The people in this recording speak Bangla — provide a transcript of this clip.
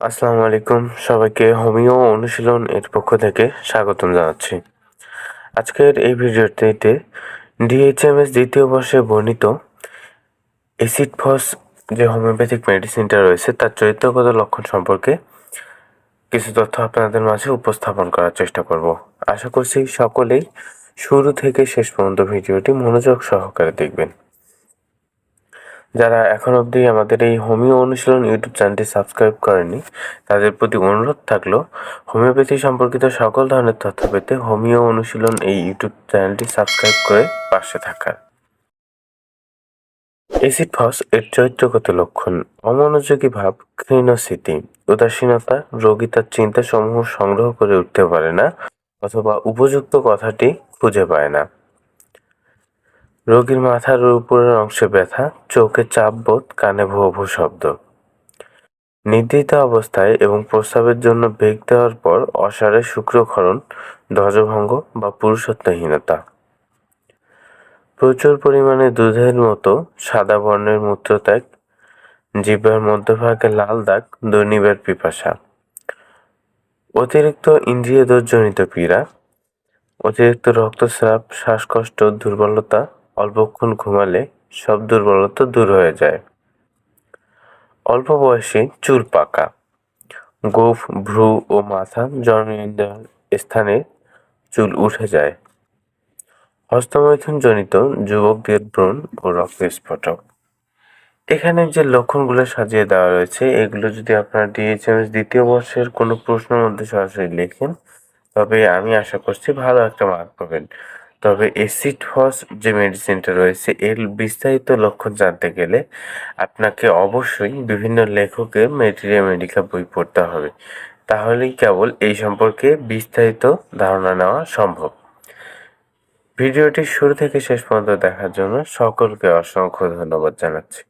আসসালামু আলাইকুম। সবাইকে হোমিও অনুশীলন এর পক্ষ থেকে স্বাগতম জানাচ্ছি। আজকের এই ভিডিওটিতে ডিএইচএমএস দ্বিতীয় বর্ষে বর্ণিত অ্যাসিড ফস যে হোমিওপ্যাথিক মেডিসিনটা রয়েছে, তার চরিত্রগত লক্ষণ সম্পর্কে কিছু তথ্য আপনাদের মাঝে উপস্থাপন করার চেষ্টা করব। আশা করছি সকলেই শুরু থেকে শেষ পর্যন্ত ভিডিওটি মনোযোগ সহকারে দেখবেন। যারা এখন অবধি আমাদের এই হোমিও অনুশীলন ইউটিউব চ্যানেলটি সাবস্ক্রাইব করেনি, তাদের প্রতি অনুরোধ থাকল, হোমিওপ্যাথি সম্পর্কিত সকল ধরনের তথ্য পেতে হোমিও অনুশীলন এই ইউটিউব চ্যানেলটি সাবস্ক্রাইব করে পাশে থাকার। এসিড ফস এর চরিত্রগত লক্ষণ, অমনোযোগী ভাব ক্ষীণস্মৃতি উদাসীনতা, রোগী তার চিন্তাসমূহ সংগ্রহ করে উঠতে পারে না, অথবা উপযুক্ত কথাটি খুঁজে পায় না। রোগীর মাথার উপরের অংশে ব্যথা, চোখে চাপ বোধ, কানে ভো ভো শব্দ। নিদ্রিত অবস্থায় এবং প্রস্রাবের জন্য বেগ দেওয়ার পর অসারে শুক্রক্ষরণ, ধ্বজভঙ্গ বা পুরুষত্বহীনতা। প্রচুর পরিমাণে দুধের মতো সাদা বর্ণের মূত্রত্যাগ জিহ্বার মধ্যভাগে লাল দাগ, দৈনিবার পিপাসা। অতিরিক্ত ইন্দ্রিয় দোষজনিত পীড়া, অতিরিক্ত রক্তস্রাব শ্বাসকষ্ট, দুর্বলতা অল্পক্ষণ ঘুমালে সব দুর্বলতা দূর হয়ে যায়। অল্প বয়সে চুল পাকা। গোফ, ভ্রু ও মাথা জননেন্দ্রিয়ার স্থানে চুল উঠে যায়। হস্তমৈথুন জনিত যুবকদের ব্রণ ও রক্তস্ফোটক। এখানে যে লক্ষণগুলো সাজিয়ে দেওয়া রয়েছে, এগুলো যদি আপনার ডিএইচএমএস দ্বিতীয় বর্ষের কোনো প্রশ্নের মধ্যে সরাসরি লেখেন, তবে আমি আশা করছি ভালো একটা মার্ক পাবেন। তবে এসিড ফস যে মেডিসিনটা রয়েছে, এর বিস্তারিত লক্ষণ জানতে গেলে আপনাকে অবশ্যই বিভিন্ন লেখকের মেটেরিয়া মেডিকা বই পড়তে হবে। তাহলেই কেবল এই সম্পর্কে বিস্তারিত ধারণা নেওয়া সম্ভব। ভিডিওটি শুরু থেকে শেষ পর্যন্ত দেখার জন্য সকলকে অসংখ্য ধন্যবাদ জানাচ্ছি।